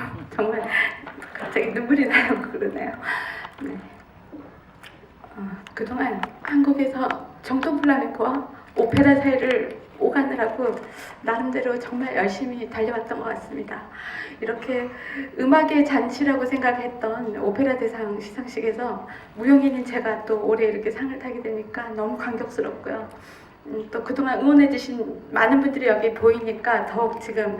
정말 갑자기 눈물이 나요 그러네요. 네. 어, 그동안 한국에서 정통 플라멩코와 오페라 사이를 오가느라고 나름대로 정말 열심히 달려왔던 것 같습니다. 이렇게 음악의 잔치라고 생각했던 오페라 대상 시상식에서 무용인인 제가 또 올해 이렇게 상을 타게 되니까 너무 감격스럽고요. 음, 또 그동안 응원해주신 많은 분들이 여기 보이니까 더욱 지금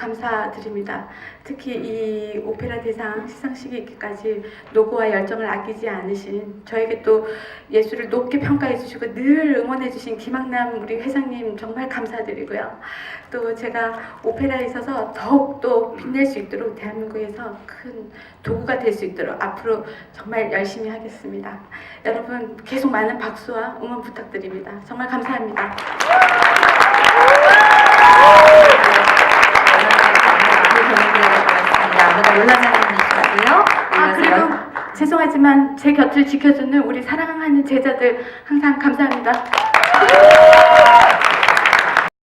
감사드립니다. 특히 이 오페라 대상 시상식이 있기까지 노고와 열정을 아끼지 않으신 저에게 또 예술을 높게 평가해 주시고 늘 응원해 주신 김학남 우리 회장님 정말 감사드리고요. 또 제가 오페라에 있어서 더욱 또 빛낼 수 있도록 대한민국에서 큰 도구가 될 수 있도록 앞으로 정말 열심히 하겠습니다. 여러분 계속 많은 박수와 응원 부탁드립니다. 정말 감사합니다. 올라가시고요. 아 그리고 죄송하지만 제 곁을 지켜주는 우리 사랑하는 제자들 항상 감사합니다.